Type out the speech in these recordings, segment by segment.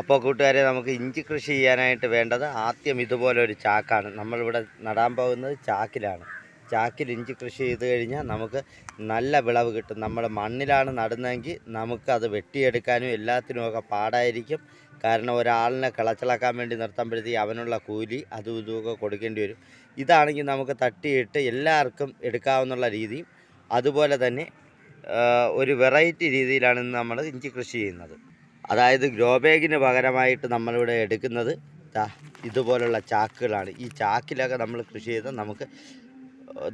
അപ്പോൾ കൂട്ടുകാരെ നമുക്ക് ഇഞ്ചി കൃഷി ചെയ്യാനായിട്ട് വേണ്ടത് ആദ്യം ഇതുപോലെ ഒരു ചാക്കാണ്. നമ്മളിവിടെ നടാൻ പോകുന്നത് ചാക്കിലാണ്. ചാക്കിൽ ഇഞ്ചി കൃഷി ചെയ്ത് കഴിഞ്ഞാൽ നമുക്ക് നല്ല വിളവ് കിട്ടും. നമ്മൾ മണ്ണിലാണ് നടുന്നതെങ്കിൽ നമുക്കത് വെട്ടിയെടുക്കാനും എല്ലാത്തിനുമൊക്കെ പാടായിരിക്കും. കാരണം ഒരാളിനെ കിളച്ചിളക്കാൻ വേണ്ടി നിർത്തുമ്പോഴത്തേക്ക് അവനുള്ള കൂലി അതും ഇതുമൊക്കെ കൊടുക്കേണ്ടി വരും. ഇതാണെങ്കിൽ നമുക്ക് തട്ടിയിട്ട് എല്ലാവർക്കും എടുക്കാവുന്ന രീതി അതുപോലെ തന്നെ ഒരു വെറൈറ്റി രീതിയിലാണ് നമ്മൾ ഇഞ്ചി കൃഷി ചെയ്യുന്നത്. അതായത് ഗ്രോ ബാഗിന് പകരമായിട്ട് നമ്മളിവിടെ എടുക്കുന്നത് ഇതുപോലുള്ള ചാക്കുകളാണ്. ഈ ചാക്കിലൊക്കെ നമ്മൾ കൃഷി ചെയ്താൽ നമുക്ക്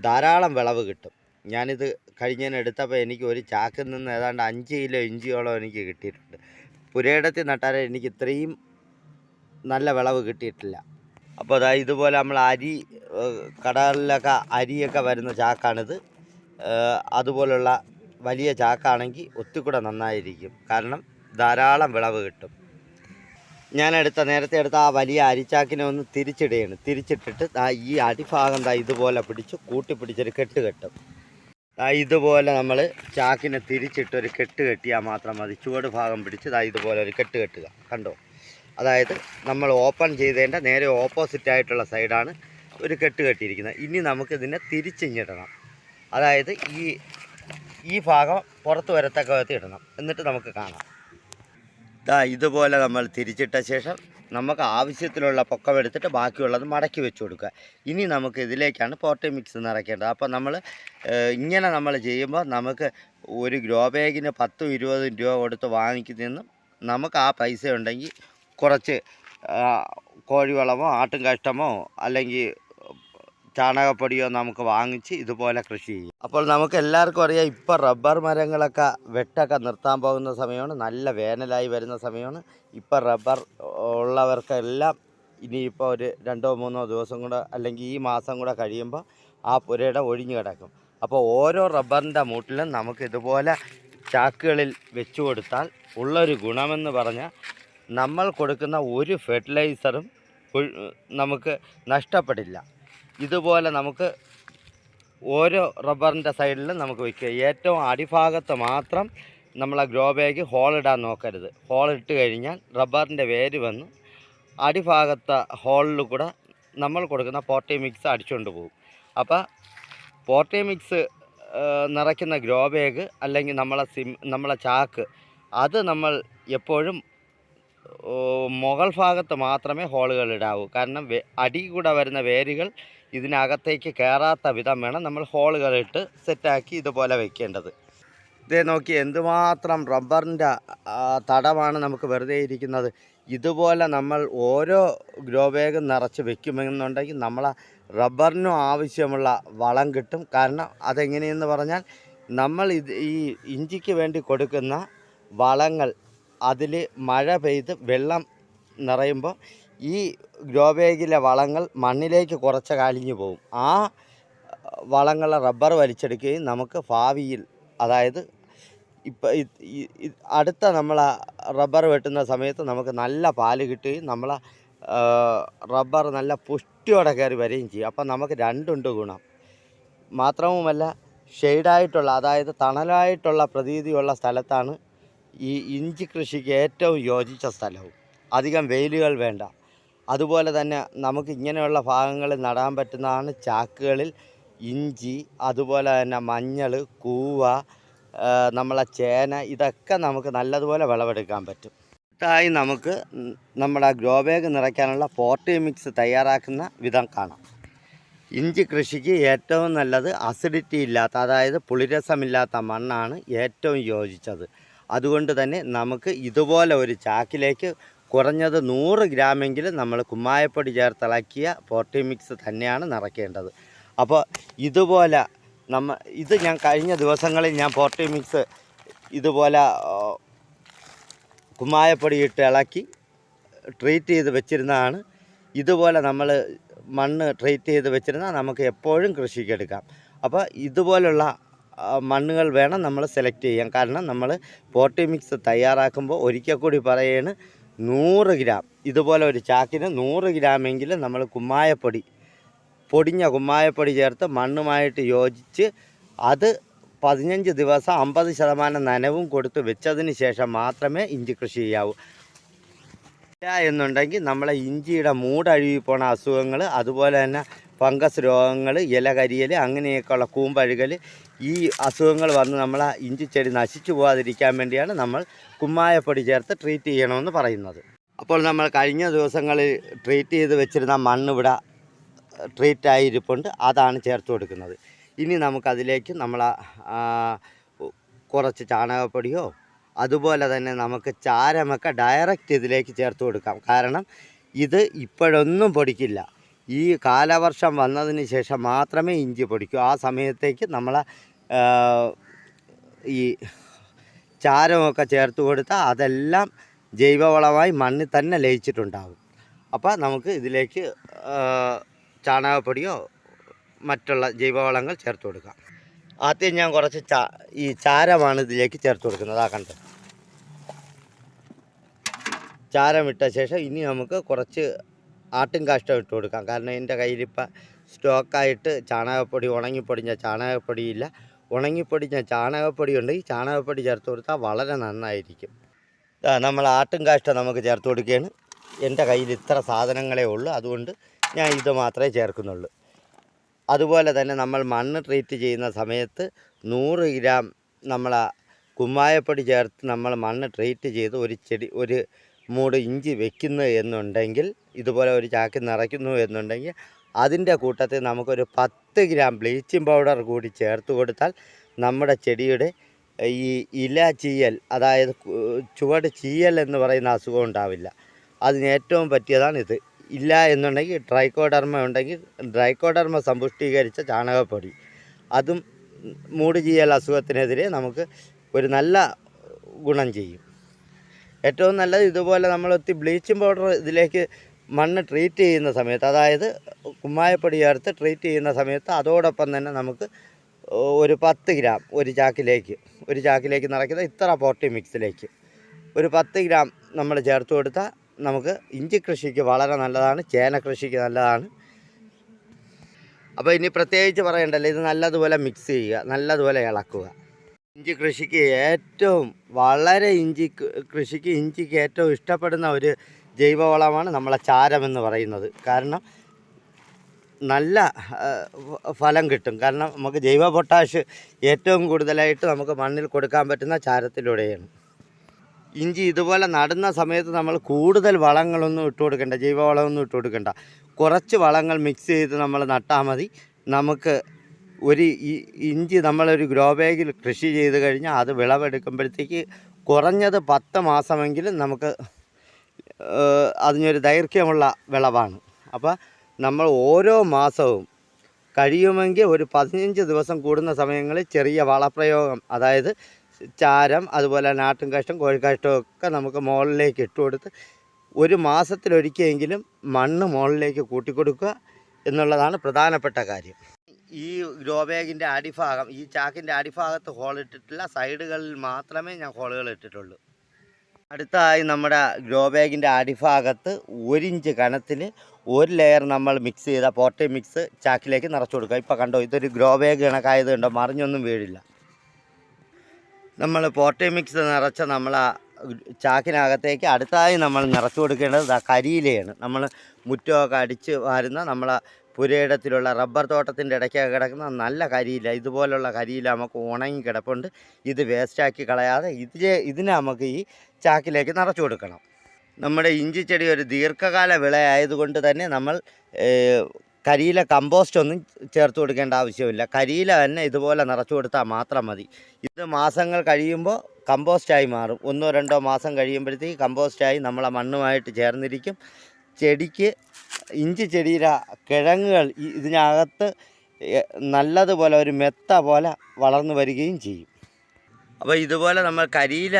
ധാരാളം വിളവ് കിട്ടും. ഞാനിത് കഴിഞ്ഞതിന് എടുത്തപ്പോൾ എനിക്ക് ഒരു ചാക്കിൽ നിന്ന് ഏതാണ്ട് അഞ്ച് കിലോ ഇഞ്ചിയോളം എനിക്ക് കിട്ടിയിട്ടുണ്ട്. പുരയിടത്തിൽ നട്ടാൽ എനിക്ക് ഇത്രയും നല്ല വിളവ് കിട്ടിയിട്ടില്ല. അപ്പോൾ അതാ ഇതുപോലെ നമ്മൾ അരി കടകളിലൊക്കെ അരിയൊക്കെ വരുന്ന ചാക്കാണിത്. അതുപോലുള്ള വലിയ ചാക്കാണെങ്കിൽ ഒത്തിക്കൂടെ നന്നായിരിക്കും. കാരണം ധാരാളം വിളവ് കിട്ടും. ഞാൻ എടുത്ത നേരത്തെ എടുത്ത ആ വലിയ അരിച്ചാക്കിനെ ഒന്ന് തിരിച്ചിടുകയാണ്. തിരിച്ചിട്ടിട്ട് ആ ഈ അടിഭാഗം ദാ ഇതുപോലെ പിടിച്ച് കൂട്ടി പിടിച്ചൊരു കെട്ട് കെട്ടും. ദാ ഇതുപോലെ നമ്മൾ ചാക്കിനെ തിരിച്ചിട്ട് ഒരു കെട്ട് കെട്ടിയാൽ മാത്രം മതി. ചുവട് ഭാഗം പിടിച്ച് ദാ ഇതുപോലെ ഒരു കെട്ട് കെട്ടുക. കണ്ടോ? അതായത് നമ്മൾ ഓപ്പൺ ചെയ്തതിന്റെ നേരെ ഓപ്പോസിറ്റ് ആയിട്ടുള്ള സൈഡാണ് ഒരു കെട്ട് കെട്ടിയിരിക്കുന്നത്. ഇനി നമുക്ക് ഇതിനെ തിരിച്ചിഞ്ഞിടണം. അതായത് ഈ ഈ ഭാഗം പുറത്ത് വരത്തക്ക ഇടണം. എന്നിട്ട് നമുക്ക് കാണാം. ദാ ഇതുപോലെ നമ്മൾ തിരിച്ചിട്ട ശേഷം നമുക്ക് ആവശ്യത്തിലുള്ള പൊക്കം എടുത്തിട്ട് ബാക്കിയുള്ളത് മടക്കി വെച്ച് കൊടുക്കുക. ഇനി നമുക്ക് ഇതിലേക്കാണ് പോട്ടി മിക്സ് നിറയ്ക്കേണ്ടത്. അപ്പോൾ നമ്മൾ ഇങ്ങനെ നമ്മൾ ചെയ്യുമ്പോൾ നമുക്ക് ഒരു ഗ്രോ ബാഗിന് പത്തും ഇരുപതും രൂപ കൊടുത്ത് വാങ്ങിക്കുന്നതെന്നും നമുക്ക് ആ പൈസ ഉണ്ടെങ്കിൽ കുറച്ച് കോഴിവളമോ ആട്ടും കഷ്ടമോ അല്ലെങ്കിൽ ചാണകപ്പൊടിയോ നമുക്ക് വാങ്ങിച്ച് ഇതുപോലെ കൃഷി ചെയ്യും. അപ്പോൾ നമുക്ക് എല്ലാവർക്കും അറിയാം ഇപ്പോൾ റബ്ബർ മരങ്ങളൊക്കെ വെട്ടൊക്കെ നിർത്താൻ പോകുന്ന സമയമാണ് നല്ല വേനലായി വരുന്ന സമയമാണ്. ഇപ്പോൾ റബ്ബർ ഉള്ളവർക്കെല്ലാം ഇനിയിപ്പോൾ ഒരു രണ്ടോ മൂന്നോ ദിവസം കൂടെ അല്ലെങ്കിൽ ഈ മാസം കൂടെ കഴിയുമ്പോൾ ആ പുരയുടെ ഒഴിഞ്ഞു കിടക്കും. അപ്പോൾ ഓരോ റബ്ബറിന്റെ മൂട്ടിലും നമുക്ക് ഇതുപോലെ ചാക്കുകളിൽ വെച്ചു കൊടുത്താൽ ഉള്ളൊരു ഗുണമെന്ന് പറഞ്ഞാൽ നമ്മൾ കൊടുക്കുന്ന ഒരു ഫെർട്ടിലൈസറും നമുക്ക് നഷ്ടപ്പെടില്ല. ഇതുപോലെ നമുക്ക് ഓരോ റബ്ബറിന്റെ സൈഡിലും നമുക്ക് വയ്ക്കുക ഏറ്റവും അടിഭാഗത്ത് മാത്രം നമ്മൾ ആ ഗ്രോ ബാഗ് ഹോളിടാൻ നോക്കരുത്. ഹോൾ ഇട്ട് കഴിഞ്ഞാൽ റബ്ബറിന്റെ വേര് വന്ന് അടിഭാഗത്തെ ഹോളിൽ കൂടെ നമ്മൾ കൊടുക്കുന്ന പോട്ടി മിക്സ് അടിച്ചുകൊണ്ട് പോകും. അപ്പോൾ പോട്ടി മിക്സ് നിറയ്ക്കുന്ന ഗ്രോ ബാഗ് അല്ലെങ്കിൽ നമ്മളെ സിം നമ്മളെ ചാക്ക് അത് നമ്മൾ എപ്പോഴും മുകൾ ഭാഗത്ത് മാത്രമേ ഹോളുകൾ ഇടാവൂ. കാരണം അടി കൂടെ വരുന്ന വേരുകൾ ഇതിനകത്തേക്ക് കയറാത്ത വിധം വേണം നമ്മൾ ഹോളുകളിട്ട് സെറ്റാക്കി ഇതുപോലെ വെക്കേണ്ടത്. ഇതേ നോക്കി എന്തുമാത്രം റബ്ബറിന്റെ തടമാണ് നമുക്ക് വെറുതെ ഇരിക്കുന്നത്. ഇതുപോലെ നമ്മൾ ഓരോ ഗ്രോ ബാഗും നിറച്ച് വെക്കുമെന്നുണ്ടെങ്കിൽ നമ്മളെ റബ്ബറിനും ആവശ്യമുള്ള വളം കിട്ടും. കാരണം അതെങ്ങനെയെന്ന് പറഞ്ഞാൽ നമ്മൾ ഇത് ഈ ഇഞ്ചിക്ക് വേണ്ടി കൊടുക്കുന്ന വളങ്ങൾ അതിൽ മഴ പെയ്ത് വെള്ളം നിറയുമ്പോൾ ഈ ഗ്രോ ബാഗിലെ വളങ്ങൾ മണ്ണിലേക്ക് കുറച്ച് കാലിഞ്ഞു പോകും. ആ വളങ്ങളെ റബ്ബർ വലിച്ചെടുക്കുകയും നമുക്ക് ഭാവിയിൽ അതായത് ഇപ്പം അടുത്ത നമ്മൾ റബ്ബർ വെട്ടുന്ന സമയത്ത് നമുക്ക് നല്ല പാൽ കിട്ടുകയും നമ്മളെ റബ്ബർ നല്ല പുഷ്ടിയോടെ കയറി വരികയും ചെയ്യും. അപ്പം നമുക്ക് രണ്ടുണ്ട് ഗുണം. മാത്രവുമല്ല ഷെയ്ഡായിട്ടുള്ള അതായത് തണലായിട്ടുള്ള പ്രതീതിയുള്ള സ്ഥലത്താണ് ഈ ഇഞ്ചി കൃഷിക്ക് ഏറ്റവും യോജിച്ച സ്ഥലവും. അധികം വെയിലുകൾ വേണ്ട. അതുപോലെ തന്നെ നമുക്ക് ഇങ്ങനെയുള്ള ഭാഗങ്ങളിൽ നടാൻ പറ്റുന്നതാണ് ചാക്കുകളിൽ ഇഞ്ചി അതുപോലെ തന്നെ മഞ്ഞൾ കൂവ നമ്മളെ ചേന ഇതൊക്കെ നമുക്ക് നല്ലതുപോലെ വിളവെടുക്കാൻ പറ്റും. ായി നമുക്ക് നമ്മുടെ ഗ്രോ ബാഗ് നിറയ്ക്കാനുള്ള പോട്ടി മിക്സ് തയ്യാറാക്കുന്ന വിധം കാണാം. ഇഞ്ചി കൃഷിക്ക് ഏറ്റവും നല്ലത് അസിഡിറ്റി ഇല്ലാത്ത അതായത് പുളിരസമില്ലാത്ത മണ്ണാണ് ഏറ്റവും യോജിച്ചത്. അതുകൊണ്ട് തന്നെ നമുക്ക് ഇതുപോലെ ഒരു ചാക്കിലേക്ക് കുറഞ്ഞത് നൂറ് ഗ്രാമെങ്കിലും നമ്മൾ കുമ്മായപ്പൊടി ചേർത്തിളക്കിയ പോർട്ടി മിക്സ് തന്നെയാണ് നിറയ്ക്കേണ്ടത്. അപ്പോൾ ഇതുപോലെ നമ്മ ഇത് ഞാൻ കഴിഞ്ഞ ദിവസങ്ങളിൽ ഞാൻ പോർട്ടി മിക്സ് ഇതുപോലെ കുമ്മായപ്പൊടി ഇട്ട് ഇളക്കി ട്രീറ്റ് ചെയ്ത് വെച്ചിരുന്നതാണ്. ഇതുപോലെ നമ്മൾ മണ്ണ് ട്രീറ്റ് ചെയ്ത് വെച്ചിരുന്നാൽ നമുക്ക് എപ്പോഴും കൃഷിക്കെടുക്കാം അപ്പോൾ ഇതുപോലുള്ള മണ്ണുകൾ വേണം നമ്മൾ സെലക്ട് ചെയ്യാൻ. കാരണം നമ്മൾ പോട്ടി മിക്സ് തയ്യാറാക്കുമ്പോൾ ഒരിക്കൽ കൂടി പറയാണ് നൂറ് ഗ്രാം. ഇതുപോലെ ഒരു ചാക്കിന് നൂറ് ഗ്രാമെങ്കിലും നമ്മൾ കുമ്മായപ്പൊടി പൊടിഞ്ഞ കുമ്മായപ്പൊടി ചേർത്ത് മണ്ണുമായിട്ട് യോജിച്ച് അത് പതിനഞ്ച് ദിവസം അമ്പത് ശതമാനം നനവും കൊടുത്ത് വെച്ചതിന് ശേഷം മാത്രമേ ഇഞ്ചി കൃഷി ചെയ്യാവൂ. ഇല്ല എന്നുണ്ടെങ്കിൽ നമ്മളെ ഇഞ്ചിയുടെ മൂടഴുകി പോണ അസുഖങ്ങൾ അതുപോലെ തന്നെ ഫംഗസ് രോഗങ്ങൾ ഇലകരിയൽ അങ്ങനെയൊക്കെയുള്ള കൂമ്പഴുകൽ ഈ അസുഖങ്ങൾ വന്ന് നമ്മളെ ചെടി നശിച്ചു പോകാതിരിക്കാൻ വേണ്ടിയാണ് നമ്മൾ കുമ്മായപ്പൊടി ചേർത്ത് ട്രീറ്റ് ചെയ്യണമെന്ന് പറയുന്നത്. അപ്പോൾ നമ്മൾ കഴിഞ്ഞ ദിവസങ്ങളിൽ ട്രീറ്റ് ചെയ്ത് വെച്ചിരുന്ന മണ്ണ് ഇവിടെ ട്രീറ്റ് ആയിരിപ്പുണ്ട്. അതാണ് ചേർത്ത് കൊടുക്കുന്നത്. ഇനി നമുക്കതിലേക്ക് നമ്മൾ കുറച്ച് ചാണകപ്പൊടിയോ അതുപോലെ തന്നെ നമുക്ക് ചാരമൊക്കെ ഡയറക്റ്റ് ഇതിലേക്ക് ചേർത്ത് കൊടുക്കാം. കാരണം ഇത് ഇപ്പോഴൊന്നും പൊടിക്കില്ല. ഈ കാലവർഷം വന്നതിന് ശേഷം മാത്രമേ ഇഞ്ചി പൊടിക്കൂ. ആ സമയത്തേക്ക് നമ്മൾ ഈ ചാരമൊക്കെ ചേർത്ത് കൊടുത്താൽ അതെല്ലാം ജൈവവളമായി മണ്ണിൽ തന്നെ ലയിച്ചിട്ടുണ്ടാകും അപ്പോൾ നമുക്ക് ഇതിലേക്ക് ചാണകപ്പൊടിയോ മറ്റുള്ള ജൈവവളങ്ങൾ ചേർത്ത് കൊടുക്കാം. ആദ്യം ഞാൻ കുറച്ച് ചാ ഈ ചാരമാണ് ഇതിലേക്ക് ചേർത്ത് കൊടുക്കുന്നത്. ആ കണ്ടത് ചാരമിട്ട ശേഷം ഇനി നമുക്ക് കുറച്ച് ആട്ടും കാഷ്ടം ഇട്ട് കൊടുക്കാം. കാരണം എന്റെ കയ്യിലിപ്പോൾ സ്റ്റോക്കായിട്ട് ചാണകപ്പൊടി ഉണങ്ങിപ്പൊടിഞ്ഞ ചാണകപ്പൊടിയില്ല. ഉണങ്ങിപ്പൊടിഞ്ഞ ചാണകപ്പൊടി ഉണ്ട് ഈ ചാണകപ്പൊടി ചേർത്ത് കൊടുത്താൽ വളരെ നന്നായിരിക്കും. നമ്മൾ ആട്ടും കാഷ്ടം നമുക്ക് ചേർത്ത് കൊടുക്കുകയാണ്. എന്റെ കയ്യിൽ ഇത്ര സാധനങ്ങളേ ഉള്ളൂ. അതുകൊണ്ട് ഞാൻ ഇത് മാത്രമേ ചേർക്കുന്നുള്ളൂ. അതുപോലെ തന്നെ നമ്മൾ മണ്ണ് ട്രീറ്റ് ചെയ്യുന്ന സമയത്ത് നൂറ് ഗ്രാം നമ്മൾ കുമ്മായപ്പൊടി ചേർത്ത് നമ്മൾ മണ്ണ് ട്രീറ്റ് ചെയ്ത് ഒരു ചെടി ഒരു മൂട് ഇഞ്ചി വെക്കുന്നു എന്നുണ്ടെങ്കിൽ ഇതുപോലെ ഒരു ചാക്ക് നിറയ്ക്കുന്നു എന്നുണ്ടെങ്കിൽ അതിന്റെ കൂട്ടത്തിൽ നമുക്കൊരു പത്ത് ഗ്രാം ബ്ലീച്ചിങ് പൗഡർ കൂടി ചേർത്ത് കൊടുത്താൽ നമ്മുടെ ചെടിയുടെ ഈ ഇല ചീയൽ അതായത് ചുവട് ചീയൽ എന്ന് പറയുന്ന അസുഖം ഉണ്ടാവില്ല. അതിന് ഏറ്റവും ഇത്. ഇല്ല എന്നുണ്ടെങ്കിൽ ഡ്രൈക്കോഡർമ ഉണ്ടെങ്കിൽ ഡ്രൈക്കോഡർമ സമ്പുഷ്ടീകരിച്ച ചാണകപ്പൊടി. അതും മൂട് ചീയൽ അസുഖത്തിനെതിരെ നമുക്ക് ഒരു നല്ല ഗുണം ചെയ്യും. ഏറ്റവും നല്ലത് ഇതുപോലെ നമ്മൾ ബ്ലീച്ചിങ് പൗഡർ ഇതിലേക്ക് മണ്ണ് ട്രീറ്റ് ചെയ്യുന്ന സമയത്ത് അതായത് കുമ്മായപ്പൊടി ചേർത്ത് ട്രീറ്റ് ചെയ്യുന്ന സമയത്ത് അതോടൊപ്പം തന്നെ നമുക്ക് ഒരു പത്ത് ഗ്രാം ഒരു ചാക്കിലേക്ക് ഒരു ചാക്കിലേക്ക് നിറയ്ക്കുന്ന ഇത്ര പോട്ടി മിക്സിലേക്ക് ഒരു പത്ത് ഗ്രാം നമ്മൾ ചേർത്ത് കൊടുത്താൽ നമുക്ക് ഇഞ്ചി കൃഷിക്ക് വളരെ നല്ലതാണ് ചേന കൃഷിക്ക് നല്ലതാണ്. അപ്പോൾ ഇനി പ്രത്യേകിച്ച് പറയണ്ടല്ലോ ഇത് നല്ലതുപോലെ മിക്സ് ചെയ്യുക നല്ലതുപോലെ ഇളക്കുക. ഇഞ്ചി കൃഷിക്ക് ഏറ്റവും വളരെ ഇഞ്ചി കൃഷിക്ക് ഇഞ്ചിക്ക് ഏറ്റവും ഇഷ്ടപ്പെടുന്ന ഒരു ജൈവവളമാണ് നമ്മളെ ചാരമെന്ന് പറയുന്നത്. കാരണം നല്ല ഫലം കിട്ടും. കാരണം നമുക്ക് ജൈവ പൊട്ടാഷ് ഏറ്റവും കൂടുതലായിട്ട് നമുക്ക് മണ്ണിൽ കൊടുക്കാൻ പറ്റുന്ന ചാരത്തിലൂടെയാണ്. ഇഞ്ചി ഇതുപോലെ നടുന്ന സമയത്ത് നമ്മൾ കൂടുതൽ വളങ്ങളൊന്നും ഇട്ട് കൊടുക്കണ്ട ജൈവവളമൊന്നും ഇട്ട് കൊടുക്കണ്ട. കുറച്ച് വളങ്ങൾ മിക്സ് ചെയ്ത് നമ്മൾ നട്ടാൽ മതി. നമുക്ക് ഒരു ഇഞ്ചി നമ്മളൊരു ഗ്രോ ബാഗിൽ കൃഷി ചെയ്ത് കഴിഞ്ഞാൽ അത് വിളവെടുക്കുമ്പോഴത്തേക്ക് കുറഞ്ഞത് പത്ത് മാസമെങ്കിലും നമുക്ക് അതിനൊരു ദൈർഘ്യമുള്ള വിളവാണ്. അപ്പോൾ നമ്മൾ ഓരോ മാസവും കഴിയുമെങ്കിൽ ഒരു പതിനഞ്ച് ദിവസം കൂടുന്ന സമയങ്ങളിൽ ചെറിയ വളപ്രയോഗം അതായത് ചാരം അതുപോലെ നാട്ടും കഷ്ടം കോഴിക്കാഷ്ടവും ഒക്കെ നമുക്ക് മുകളിലേക്ക് ഇട്ട് കൊടുത്ത് ഒരു മാസത്തിലൊരിക്കലെങ്കിലും മണ്ണ് മുകളിലേക്ക് കൂട്ടിക്കൊടുക്കുക എന്നുള്ളതാണ് പ്രധാനപ്പെട്ട കാര്യം. ഈ ഗ്രോ ബാഗിന്റെ അടിഭാഗം ഈ ചാക്കിന്റെ അടിഭാഗത്ത് ഹോൾ ഇട്ടിട്ടില്ല സൈഡുകളിൽ മാത്രമേ ഞാൻ ഹോളുകൾ ഇട്ടിട്ടുള്ളൂ. അടുത്തതായി നമ്മുടെ ഗ്രോ ബാഗിന്റെ അടിഭാഗത്ത് ഒരു ഇഞ്ച് കനത്തിൽ ഒരു ലെയർ നമ്മൾ മിക്സ് ചെയ്ത പോട്ടി മിക്സ് ചാക്കിലേക്ക് നിറച്ചു കൊടുക്കുക. ഇപ്പോൾ കണ്ടോ ഇതൊരു ഗ്രോ ബാഗ് കണക്കായത് കണ്ടോ മറിഞ്ഞൊന്നും വീഴില്ല. നമ്മൾ പോട്ടി മിക്സ് നിറച്ച നമ്മൾ ചാക്കിനകത്തേക്ക് അടുത്തതായി നമ്മൾ നിറച്ചു കൊടുക്കേണ്ടത് കരിയിലയാണ്. നമ്മൾ മുറ്റമൊക്കെ അടിച്ച് വാരുന്ന നമ്മളെ പുരയിടത്തിലുള്ള റബ്ബർ തോട്ടത്തിന്റെ ഇടയ്ക്കൊക്കെ കിടക്കുന്ന നല്ല കരിയില. ഇതുപോലുള്ള കരിയില നമുക്ക് ഉണങ്ങി കിടപ്പുണ്ട്. ഇത് വേസ്റ്റാക്കി കളയാതെ ഇതിലെ ഇതിനെ നമുക്ക് ഈ ചാക്കിലേക്ക് നിറച്ചു കൊടുക്കണം. നമ്മുടെ ഇഞ്ചി ചെടി ഒരു ദീർഘകാല വിളയായതുകൊണ്ട് തന്നെ നമ്മൾ കരിയില കമ്പോസ്റ്റ് ഒന്നും ചേർത്ത് കൊടുക്കേണ്ട ആവശ്യമില്ല. കരിയില തന്നെ ഇതുപോലെ നിറച്ചു കൊടുത്താൽ മാത്രം മതി. ഇത് മാസങ്ങൾ കഴിയുമ്പോൾ കമ്പോസ്റ്റായി മാറും. ഒന്നോ രണ്ടോ മാസം കഴിയുമ്പോഴത്തേക്ക് കമ്പോസ്റ്റായി നമ്മളെ മണ്ണുമായിട്ട് ചേർന്നിരിക്കും. ചെടിക്ക് ഇഞ്ചി ചെടിയിലെ കിഴങ്ങുകൾ ഇതിനകത്ത് നല്ലതുപോലെ ഒരു മെത്ത പോലെ വളർന്നു വരികയും ചെയ്യും. അപ്പോൾ ഇതുപോലെ നമ്മൾ കരിയില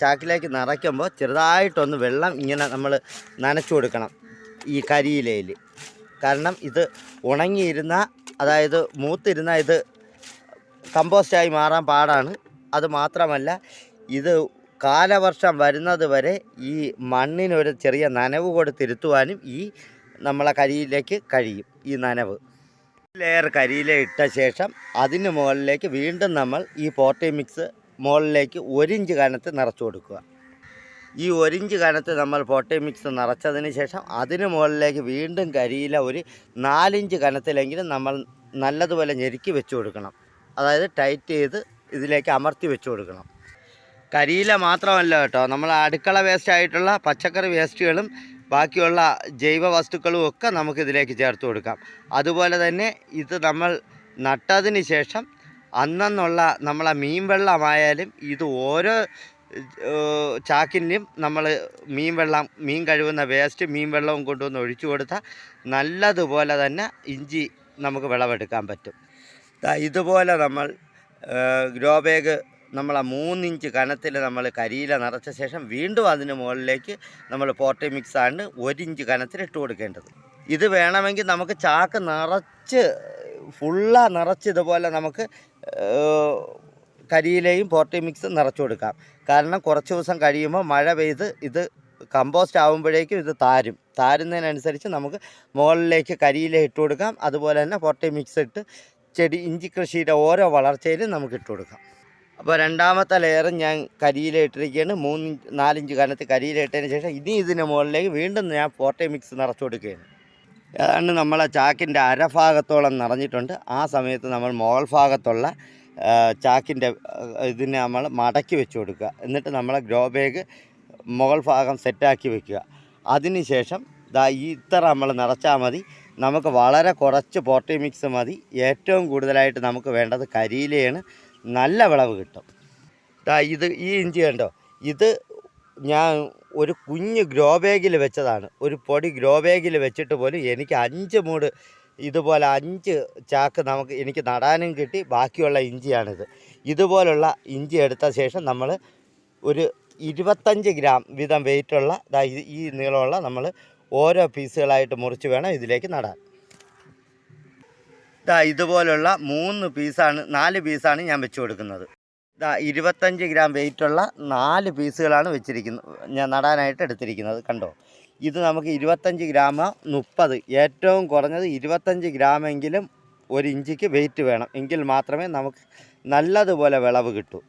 ചാക്കിലേക്ക് നിറയ്ക്കുമ്പോൾ ചെറുതായിട്ടൊന്ന് വെള്ളം ഇങ്ങനെ നമ്മൾ നനച്ചു കൊടുക്കണം ഈ കരിയിലയിൽ. കാരണം ഇത് ഉണങ്ങിയിരുന്ന അതായത് മൂത്തിരുന്ന ഇത് കമ്പോസ്റ്റായി മാറാൻ പാടാണ്. അത് മാത്രമല്ല ഇത് കാലവർഷം വരുന്നത് വരെ ഈ മണ്ണിനൊരു ചെറിയ നനവ് കൊടുത്തിരുത്തുവാനും ഈ നമ്മളെ കരിയിലേക്ക് കഴിയും ഈ നനവ്. ലെയർ കരിയില ഇട്ട ശേഷം അതിന് മുകളിലേക്ക് വീണ്ടും നമ്മൾ ഈ പോട്ടി മിക്സ് മുകളിലേക്ക് ഒരിഞ്ച് കനത്ത് നിറച്ചു കൊടുക്കുക. ഈ ഒരിഞ്ച് കനത്ത് നമ്മൾ പോട്ടി മിക്സ് നിറച്ചതിന് ശേഷം അതിന് മുകളിലേക്ക് വീണ്ടും കരിയില ഒരു നാലിഞ്ച് കനത്തിലെങ്കിലും നമ്മൾ നല്ലതുപോലെ ഞെരുക്കി വെച്ച് കൊടുക്കണം. അതായത് ടൈറ്റ് ചെയ്ത് ഇതിലേക്ക് അമർത്തി വെച്ച് കൊടുക്കണം. കരിയില മാത്രമല്ല കേട്ടോ. നമ്മൾ അടുക്കള വേസ്റ്റ് ആയിട്ടുള്ള പച്ചക്കറി വേസ്റ്റുകളും ബാക്കിയുള്ള ജൈവ വസ്തുക്കളും ഒക്കെ നമുക്ക് ഇതിലേക്ക് ചേർത്ത് കൊടുക്കാം. അതുപോലെ തന്നെ ഇത് നമ്മൾ നട്ടതിന് ശേഷം അന്നെന്നുള്ള നമ്മളെ മീൻ വെള്ളമായാലും ഇത് ഓരോ ചാക്കിന്റെയും നമ്മൾ മീൻ വെള്ളം മീൻ കഴുകുന്ന വേസ്റ്റ് മീൻ വെള്ളവും കൊണ്ടുവന്ന് ഒഴിച്ചു കൊടുത്താൽ നല്ലതുപോലെ തന്നെ ഇഞ്ചി നമുക്ക് വിളവെടുക്കാൻ പറ്റും. ഇതുപോലെ നമ്മൾ ഗ്രോ ബാഗ് നമ്മളെ മൂന്നിഞ്ച് കനത്തിൽ നമ്മൾ കരിയില നിറച്ച ശേഷം വീണ്ടും അതിന് മുകളിലേക്ക് നമ്മൾ പോട്ടി ആണ്ട് ഒരിഞ്ച് കനത്തിൽ ഇട്ട് കൊടുക്കേണ്ടത്. ഇത് വേണമെങ്കിൽ നമുക്ക് ചാക്ക് നിറച്ച് ഫുള്ള നിറച്ച് ഇതുപോലെ നമുക്ക് കരിയിലയും പോട്ടി മിക്സ് നിറച്ചു കൊടുക്കാം. കാരണം കുറച്ച് ദിവസം കഴിയുമ്പോൾ മഴ പെയ്ത് ഇത് കമ്പോസ്റ്റ് ആകുമ്പോഴേക്കും ഇത് താരും. താരുന്നതിനനുസരിച്ച് നമുക്ക് മുകളിലേക്ക് കരിയില ഇട്ട് കൊടുക്കാം. അതുപോലെ തന്നെ പോട്ടി മിക്സ് ഇട്ട് ചെടി ഇഞ്ചി കൃഷിയുടെ ഓരോ വളർച്ചയിലും നമുക്ക് ഇട്ട് കൊടുക്കാം. അപ്പോൾ രണ്ടാമത്തെ ലെയർ ഞാൻ കരിയിലിട്ടിരിക്കുകയാണ് മൂന്ന് നാലിഞ്ച് കനത്ത് കരിയിലിട്ടതിന് ശേഷം ഇനി ഇതിന് മുകളിലേക്ക് വീണ്ടും ഞാൻ പോർട്ടേ മിക്സ് നിറച്ചു കൊടുക്കുകയാണ്. ഏതാണ്ട് നമ്മളെ ചാക്കിന്റെ അരഭാഗത്തോളം നിറഞ്ഞിട്ടുണ്ട്. ആ സമയത്ത് നമ്മൾ മുകൾ ഭാഗത്തുള്ള ചാക്കിന്റെ ഇതിനെ നമ്മൾ മടക്കി വെച്ച് കൊടുക്കുക. എന്നിട്ട് നമ്മളെ ഗ്രോ ബാഗ് മുകൾ ഭാഗം സെറ്റാക്കി വെക്കുക. അതിന് ശേഷം ദാ ഇത്ര നമ്മൾ നിറച്ചാൽ മതി. നമുക്ക് വളരെ കുറച്ച് പോട്ടി മിക്സ് മതി. ഏറ്റവും കൂടുതലായിട്ട് നമുക്ക് വേണ്ടത് കരിയിലയാണ്. നല്ല വിളവ് കിട്ടും. ഇത് ഈ ഇഞ്ചി കണ്ടോ? ഇത് ഞാൻ ഒരു കുഞ്ഞ് ഗ്രോ ബാഗിൽ വെച്ചതാണ്. ഒരു പൊടി ഗ്രോ ബാഗിൽ വെച്ചിട്ട് പോലും എനിക്ക് അഞ്ച് മൂട് ഇതുപോലെ അഞ്ച് ചാക്ക് നമുക്ക് എനിക്ക് നടാനും കിട്ടി. ബാക്കിയുള്ള ഇഞ്ചിയാണിത്. ഇതുപോലുള്ള ഇഞ്ചി എടുത്ത ശേഷം നമ്മൾ ഒരു ഇരുപത്തഞ്ച് ഗ്രാം വീതം വെയിറ്റുള്ള ഈ നീളമുള്ള നമ്മൾ ഓരോ പീസുകളായിട്ട് മുറിച്ച് വേണം ഇതിലേക്ക് നടാൻ. ദാ ഇതുപോലുള്ള മൂന്ന് പീസാണ് നാല് പീസാണ് ഞാൻ വെച്ച് കൊടുക്കുന്നത്. ഇതാ ഇരുപത്തഞ്ച് ഗ്രാം വെയിറ്റുള്ള നാല് പീസുകളാണ് വെച്ചിരിക്കുന്നത് ഞാൻ നടാനായിട്ട് എടുത്തിരിക്കുന്നത് കണ്ടോ? ഇത് നമുക്ക് ഇരുപത്തഞ്ച് ഗ്രാം മുപ്പത്. ഏറ്റവും കുറഞ്ഞത് ഇരുപത്തഞ്ച് ഗ്രാമെങ്കിലും ഒരു ഇഞ്ചിക്ക് വെയിറ്റ് വേണം. എങ്കിൽ മാത്രമേ നമുക്ക് നല്ലതുപോലെ വിളവ് കിട്ടൂ.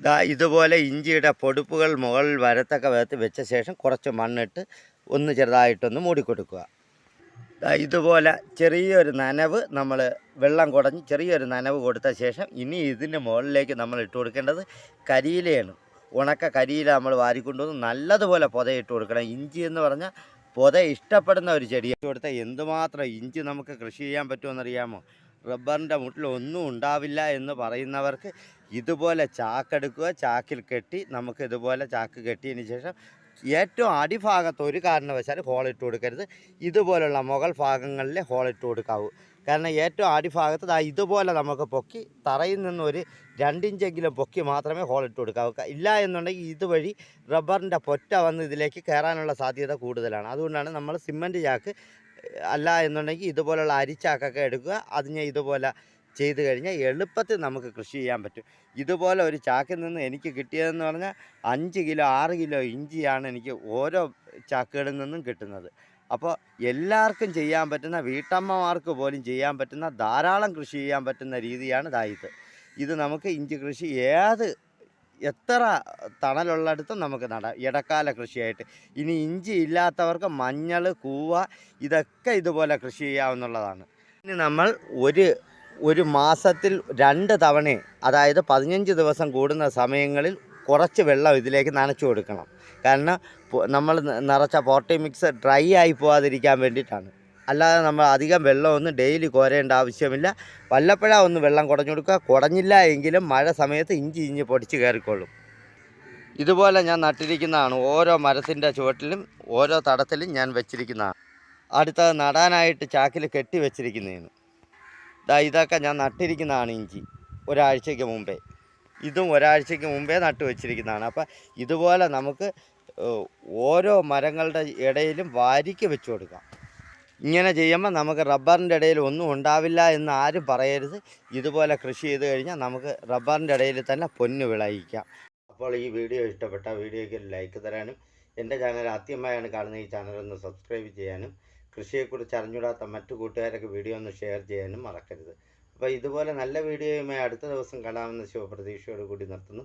ദാ ഇതുപോലെ ഇഞ്ചിയുടെ പൊടുപ്പുകൾ മുകളിൽ വരത്തക്ക വിധത്തിൽ വെച്ച ശേഷം കുറച്ച് മണ്ണിട്ട് ഒന്ന് ചെറുതായിട്ടൊന്ന് മൂടിക്കൊടുക്കുക. ഇതുപോലെ ചെറിയൊരു നനവ് നമ്മൾ വെള്ളം കുടഞ്ഞ് ചെറിയൊരു നനവ് കൊടുത്ത ശേഷം ഇനി ഇതിന്റെ മുകളിലേക്ക് നമ്മൾ ഇട്ട് കൊടുക്കേണ്ടത് കരിയിലയാണ്. ഉണക്ക കരിയില നമ്മൾ വാരിക്കൊണ്ടുവന്ന് നല്ലതുപോലെ പുതയിട്ട് കൊടുക്കണം. ഇഞ്ചി എന്ന് പറഞ്ഞാൽ പുത ഇഷ്ടപ്പെടുന്ന ഒരു ചെടി കൊടുത്താൽ എന്തുമാത്രം ഇഞ്ചി നമുക്ക് കൃഷി ചെയ്യാൻ പറ്റുമെന്നറിയാമോ? റബ്ബറിന്റെ മുട്ടിൽ ഒന്നും ഉണ്ടാവില്ല എന്ന് പറയുന്നവർക്ക് ഇതുപോലെ ചാക്കെടുക്കുക ചാക്കിൽ കെട്ടി നമുക്ക് ഇതുപോലെ ചാക്ക് കെട്ടിയതിന് ശേഷം ഏറ്റവും അടിഭാഗത്ത് ഒരു കാരണവശാലും ഹോളിട്ട് കൊടുക്കരുത്. ഇതുപോലുള്ള മുകൾ ഭാഗങ്ങളിൽ ഹോളിട്ട് കൊടുക്കാവൂ. കാരണം ഏറ്റവും അടിഭാഗത്ത് ആ ഇതുപോലെ നമുക്ക് പൊക്കി തറയിൽ നിന്ന് ഒരു രണ്ടിഞ്ചെങ്കിലും പൊക്കി മാത്രമേ ഹോളിട്ട് കൊടുക്കാവൂ. ഇല്ല എന്നുണ്ടെങ്കിൽ ഇതുവഴി റബ്ബറിന്റെ പൊറ്റ വന്ന് ഇതിലേക്ക് കയറാനുള്ള സാധ്യത കൂടുതലാണ്. അതുകൊണ്ടാണ് നമ്മൾ സിമന്റ് ചാക്ക് അല്ല എന്നുണ്ടെങ്കിൽ ഇതുപോലുള്ള അരിച്ചാക്കൊക്കെ എടുക്കുക. അതിനെ ഇതുപോലെ ചെയ്ത് കഴിഞ്ഞാൽ എളുപ്പത്തിൽ നമുക്ക് കൃഷി ചെയ്യാൻ പറ്റും. ഇതുപോലെ ഒരു ചാക്കിൽ നിന്ന് എനിക്ക് കിട്ടിയതെന്ന് പറഞ്ഞാൽ അഞ്ച് കിലോ ആറ് കിലോ ഇഞ്ചിയാണ് എനിക്ക് ഓരോ ചാക്കുകളിൽ നിന്നും കിട്ടുന്നത്. അപ്പോൾ എല്ലാവർക്കും ചെയ്യാൻ പറ്റുന്ന വീട്ടമ്മമാർക്ക് പോലും ചെയ്യാൻ പറ്റുന്ന ധാരാളം കൃഷി ചെയ്യാൻ പറ്റുന്ന രീതിയാണ് ഇതായത് ഇത് നമുക്ക് ഇഞ്ചി കൃഷി ഏത് എത്ര തണലുള്ളിടത്തും നമുക്ക് നട ഇടക്കാല കൃഷിയായിട്ട്. ഇനി ഇഞ്ചി ഇല്ലാത്തവർക്ക് മഞ്ഞൾ കൂവ ഇതൊക്കെ ഇതുപോലെ കൃഷി ചെയ്യാവുന്നതാണ്. ഇനി നമ്മൾ ഒരു ഒരു മാസത്തിൽ രണ്ട് തവണ അതായത് പതിനഞ്ച് ദിവസം കൂടുന്ന സമയങ്ങളിൽ കുറച്ച് വെള്ളം ഇതിലേക്ക് നനച്ചു കൊടുക്കണം. കാരണം നമ്മൾ നിറച്ച പോട്ടി മിക്സ് ഡ്രൈ ആയി പോകാതിരിക്കാൻ വേണ്ടിയിട്ടാണ്. അല്ലാതെ നമ്മൾ അധികം വെള്ളമൊന്നും ഡെയിലി കോരേണ്ട ആവശ്യമില്ല. വല്ലപ്പോഴാ ഒന്ന് വെള്ളം കുടഞ്ഞു കൊടുക്കുക. കുടഞ്ഞില്ല എങ്കിലും മഴ സമയത്ത് ഇഞ്ചി ഇഞ്ചി പൊടിച്ച് കയറിക്കൊള്ളും ഇതുപോലെ ഞാൻ നട്ടിരിക്കുന്നതാണ്. ഓരോ മരത്തിന്റെ ചുവട്ടിലും ഓരോ തടത്തിലും ഞാൻ വെച്ചിരിക്കുന്നതാണ്. അടുത്തത് നടാനായിട്ട് ചാക്കിൽ കെട്ടി വെച്ചിരിക്കുന്നതാണ്. ഇതൊക്കെ ഞാൻ നട്ടിരിക്കുന്നതാണ് ഇഞ്ചി. ഒരാഴ്ചയ്ക്ക് മുമ്പേ. ഇതും ഒരാഴ്ചയ്ക്ക് മുമ്പേ നട്ടു വച്ചിരിക്കുന്നതാണ്. അപ്പോൾ ഇതുപോലെ നമുക്ക് ഓരോ മരങ്ങളുടെ ഇടയിലും വാരിക്ക് വെച്ച് കൊടുക്കാം. ഇങ്ങനെ ചെയ്യുമ്പോൾ നമുക്ക് റബ്ബറിന്റെ ഇടയിൽ ഒന്നും ഉണ്ടാവില്ല എന്ന് ആരും പറയരുത്. ഇതുപോലെ കൃഷി ചെയ്ത് കഴിഞ്ഞാൽ നമുക്ക് റബ്ബറിന്റെ ഇടയിൽ തന്നെ പൊന്ന് വിളയിക്കാം. അപ്പോൾ ഈ വീഡിയോ ഇഷ്ടപ്പെട്ട വീഡിയോയ്ക്ക് ലൈക്ക് തരാനും എന്റെ ചാനൽ ആദ്യമായാണ് കാണുന്ന ഈ ചാനൽ ഒന്ന് സബ്സ്ക്രൈബ് ചെയ്യാനും കൃഷിയെക്കുറിച്ച് അറിഞ്ഞൂടാത്ത മറ്റു കൂട്ടുകാരൊക്കെ വീഡിയോ ഒന്ന് ഷെയർ ചെയ്യാനും മറക്കരുത്. അപ്പോൾ ഇതുപോലെ നല്ല വീഡിയോയുമായി അടുത്ത ദിവസം കാണാമെന്ന ശുഭപ്രതീക്ഷയോടുകൂടി നിർത്തുന്നു.